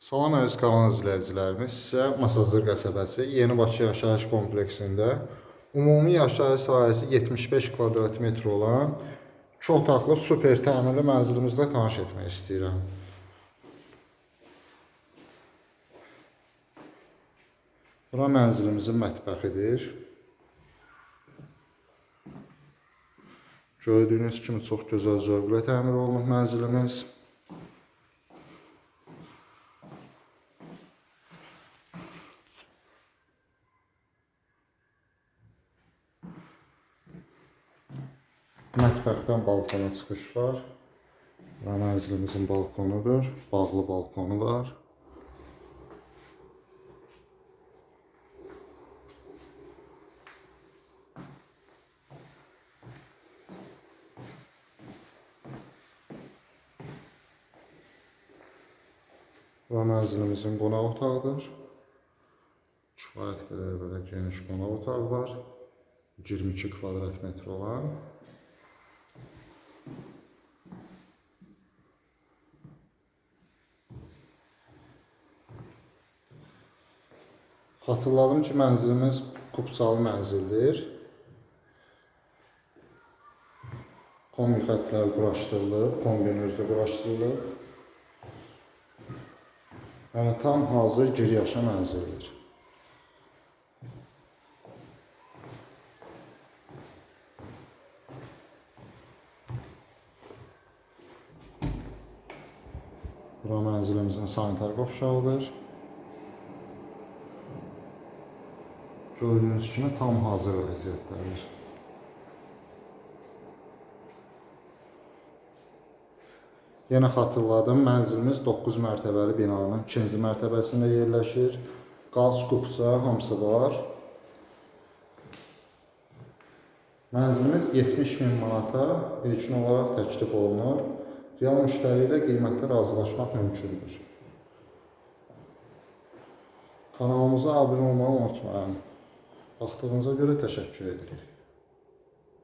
Salam əziz kanal izləyicilərimiz, sizə Masazır qəsəbəsi Yeni Bakı yaşayış kompleksində ümumi yaşayış sahəsi 75 kvadrat metr olan 2 otaqlı super təmirli mənzilimizlə tanış etmək istəyirəm. Bura mənzilimizin mətbəxidir. Gördüyünüz kimi çox gözəl zövqlə təmir olunub mənzilimiz. Mətbəxdən balkona çıxış var. Və mənzilimizin balkonudur. Bağlı balkonu var. Və mənzilimizin qonaq otağıdır. Kifayət qədər belə geniş qonaq otağı var. 22 kvadrat metr olan. Xatırladım ki, mənzilimiz kupçalı mənzildir. Kombi xətləri quraşdırılıb, kombinin özü quraşdırılıb. Yəni tam hazır giryaşa mənzildir. Bura mənzilimizin sanitar qovşağıdır. Gördüyünüz kimi tam hazır vəziyyətdədir. Yenə xatırladım, mənzilimiz 9 mərtəbəli binanın 2-ci mərtəbəsində yerləşir. Qaz, kupça hamısı var. Mənzilimiz 70 min manata ilkin olaraq təklif olunur. Real müştəri ilə qiymətdə razılaşmaq mümkündür. Kanalımıza abunə olmağı unutmayın. Baxdığınıza görə təşəkkür edirik.